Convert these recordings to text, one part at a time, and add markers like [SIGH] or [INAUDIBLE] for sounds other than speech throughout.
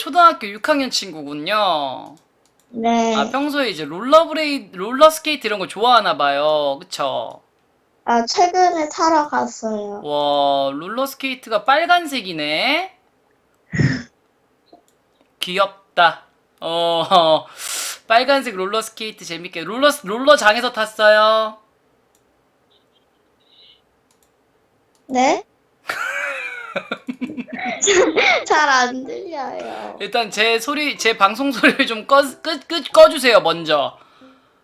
초등학교 6학년 친구군요. 네. 아, 평소에 이제 롤러브레이, 롤러스케이트 이런 거 좋아하나 봐요. 그쵸? 아, 최근에 타러 갔어요. 와, 롤러스케이트가 빨간색이네. [LAUGHS] 귀엽다. 어, [LAUGHS] 빨간색 롤러스케이트 재밌게. 롤러, 롤러장에서 탔어요. 네? [LAUGHS] 잘 안 들려요. 일단 제 소리, 제 방송 소리를 좀 꺼, 끄, 끄, 꺼주세요, 먼저.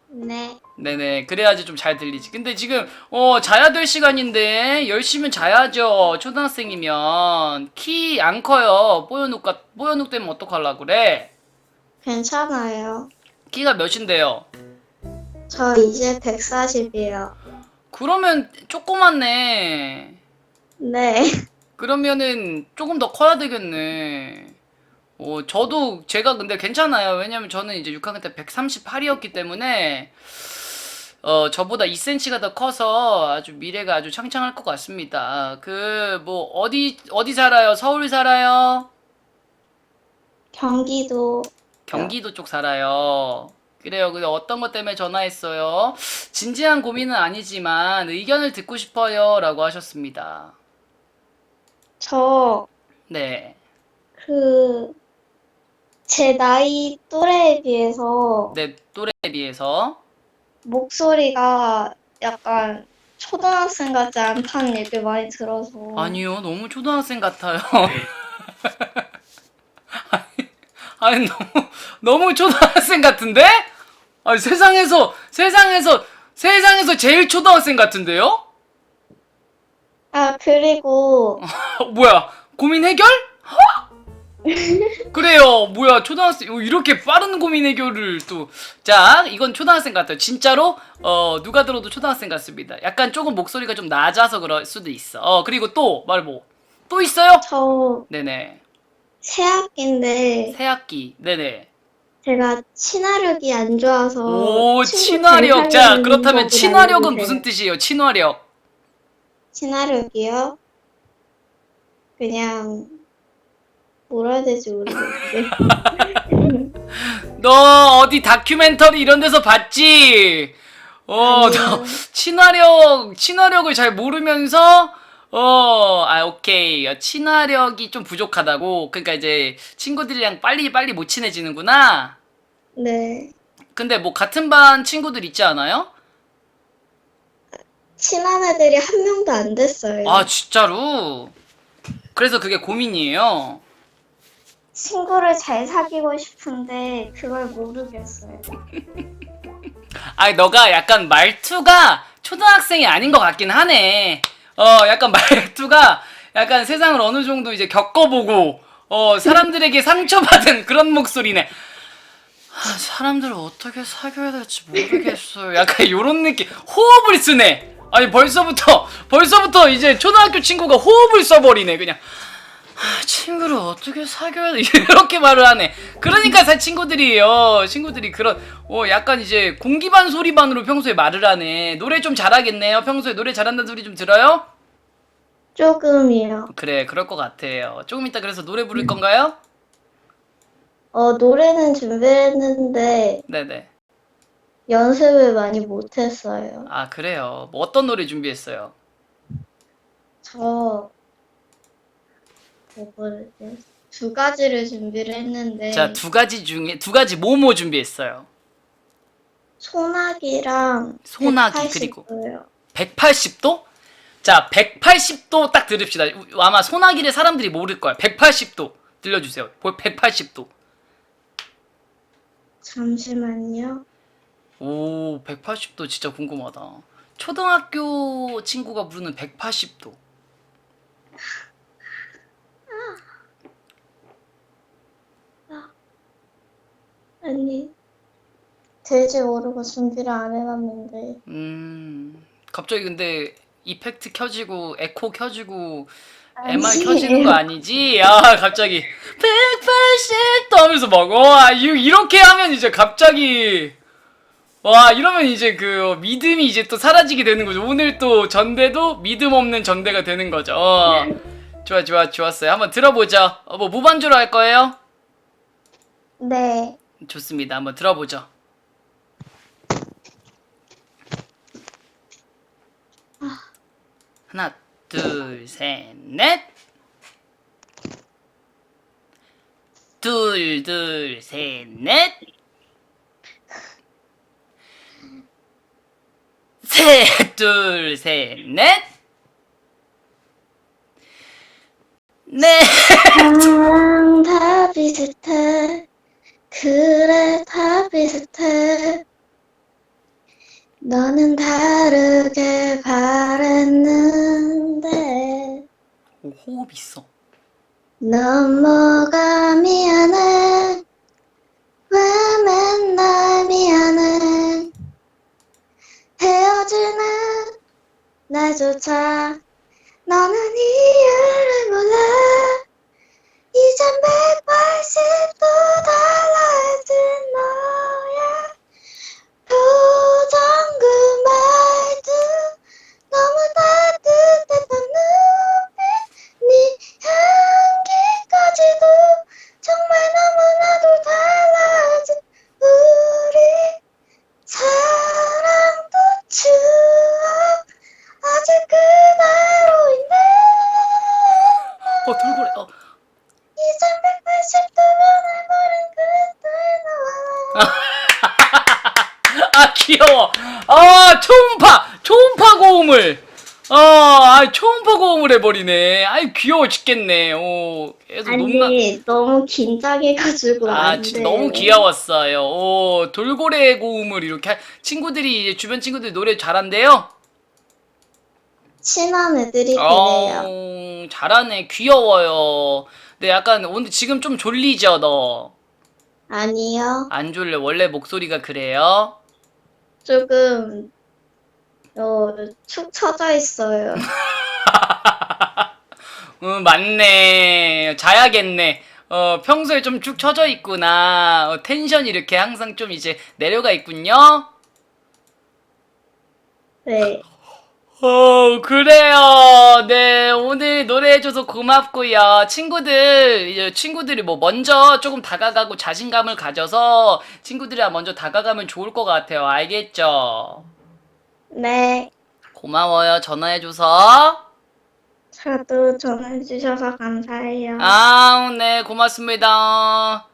네. 네네, 그래야지 좀 잘 들리지. 근데 지금, 어, 자야 될 시간인데, 열심히 자야죠. 초등학생이면. 키 안 커요. 뽀연욱, 같- 뽀연욱 되면 어떡하려고 그래? 괜찮아요. 키가 몇인데요? 저 이제 140이요. 그러면 조그맣네. 네. 그러면은 조금 더 커야 되겠네. 어, 저도 제가 근데 괜찮아요. 왜냐면 저는 이제 6학년 때 138이었기 때문에 어, 저보다 2cm가 더 커서 아주 미래가 아주 창창할 것 같습니다. 그 뭐 어디 어디 살아요? 서울 살아요? 경기도 경기도 쪽 살아요. 그래요. 근데 어떤 것 때문에 전화했어요? 진지한 고민은 아니지만 의견을 듣고 싶어요라고 하셨습니다. 저 네. 그, 제 나이 또래에 비해서 내 또래에 비해서 목소리가 약간 초등학생 같지 않다는 얘기를 많이 들어서. 아니요 너무 초등학생 같아요 [LAUGHS] 아니, 아니 너무 너무 초등학생 같은데 아니 세상에서 세상에서 세상에서 제일 초등학생 같은데요 아, 그리고, 어, [LAUGHS] 뭐야 고민 해결? 그래요. 뭐야 초등학생 어, 이렇게 빠른 고민 해결을 또. 자 이건 초등학생 같아요. 진짜로? 어 누가 들어도 초등학생 같습니다. 약간 조금 목소리가 좀 낮아서 그럴 수도 있어. 어 그리고 또 말뭐 또 있어요? 저 네네. 새학기인데, 새 학기. 네네. 제가 친화력이 안 좋아서. 오 친구 친화력. 자 괜찮은 그렇다면 친화력은 알려주세요. 무슨 뜻이에요? 친화력 친화력이요? 그냥, 뭐라 해야 될지 모르겠는데. [LAUGHS] 너 어디 다큐멘터리 이런 데서 봤지 어. 너 친화력 친화력을 잘 모르면서 어, 아, 오케이. 어, 친화력이 좀 부족하다고. 그러니까 이제 친구들이랑 빨리 빨리 못 친해지는구나. 네. 근데 뭐 같은 반 친구들 있지 않아요? 친한 애들이 한 명도 안 됐어요. 아, 진짜로? 그래서 그게 고민이에요. 친구를 잘 사귀고 싶은데, 그걸 모르겠어요. [LAUGHS] 아니, 너가 약간 말투가 초등학생이 아닌 것 같긴 하네. 어, 약간 [LAUGHS] 말투가 약간 세상을 어느 정도 이제 겪어보고, 어, 사람들에게 상처받은 그런 목소리네. 아, 사람들을 어떻게 사귀어야 될지 모르겠어요. 약간 요런 느낌. 호흡을 쓰네. 아니, 벌써부터, [LAUGHS] 벌써부터 이제 초등학교 친구가 호흡을 써버리네, 그냥. 아, 친구를 어떻게 사귀어야 돼? [LAUGHS] 이렇게 말을 하네. 그러니까 사 친구들이에요. 친구들이 그런 어 약간 이제 공기반 소리반으로 평소에 말을 하네. 노래 좀 잘하겠네요. 평소에 노래 잘한다는 소리 좀 들어요? 조금이요. 그래, 그럴 것 같아요. 조금 이따 그래서 노래 부를 건가요? 어, 노래는 준비했는데, 네네. 연습을 많이 못했어요. 아 그래요. 뭐 어떤 노래 준비했어요? 저, 뭐를, 두 가지를 준비를 했는데, 자 두 가지 중에 두 가지 뭐뭐 준비했어요? 소나기랑 소나기, 그리고. 180도요. 180도? 자, 180도 딱 들읍시다. 아마 소나기를 사람들이 모를 거야. 180도 들려주세요. 180도. 잠시만요. 오, 180도 진짜 궁금하다. 초등학교 친구가 부르는 180도. 아니, 될지 모르고 준비를 안 해놨는데, 음, 갑자기 근데 이펙트 켜지고 에코 켜지고. MR 켜지는 거 아니지? 아, 갑자기 180도 하면서 막, 와, 이- 이렇게 하면 이제 갑자기 와, 이러면 이제 그 믿음이 이제 또 사라지게 되는 거죠. 오늘 또 전대도 믿음 없는 전대가 되는 거죠. 어. 좋아, 좋아, 좋았어요. 한번 들어보죠. 어, 뭐 무반주로 할 거예요? 네. 좋습니다. 한번 들어보죠. 하나, 둘, 셋, 넷. 둘, 둘, 셋, 넷. 셋, [LAUGHS] 둘, 셋, 넷. 넷. 나랑 다 비슷해. 그래, 다 비슷해. 너는 다르게 바랬는데. 오, 호흡 있어. 넌 뭐가 미안해? 날조차 너는 이유를 몰라. 이젠 180도 달 아 귀여워. 아 초음파 초음파 고음을. 어, 아 초음파 고음을 해버리네. 아이 귀여워 죽겠네. 오, 계속. 아니 너무 긴장해가지고 아 안 진짜 돼. 너무 귀여웠어요. 오 돌고래 고음을 이렇게 하- 친구들이 이제 주변 친구들이 노래 잘한대요. 친한 애들이 그래요. 어, 잘하네. 귀여워요. 네, 약간 오늘 지금 좀 졸리죠, 너? 아니요. 안 졸려. 원래 목소리가 그래요? 조금 어, 축 처져 있어요. [LAUGHS] 응, 맞네. 자야겠네. 어, 평소에 좀쭉 처져 있구나. 어, 텐션이 이렇게 항상 좀 이제 내려가 있군요. 네. 어, 그래요. 네, 오늘 노래해줘서 고맙고요. 친구들, 이제 친구들이 뭐 먼저 조금 다가가고 자신감을 가져서 친구들이랑 먼저 다가가면 좋을 것 같아요. 알겠죠? 네. 고마워요. 전화해줘서. 저도 전화해주셔서 감사해요. 아, 네, 고맙습니다.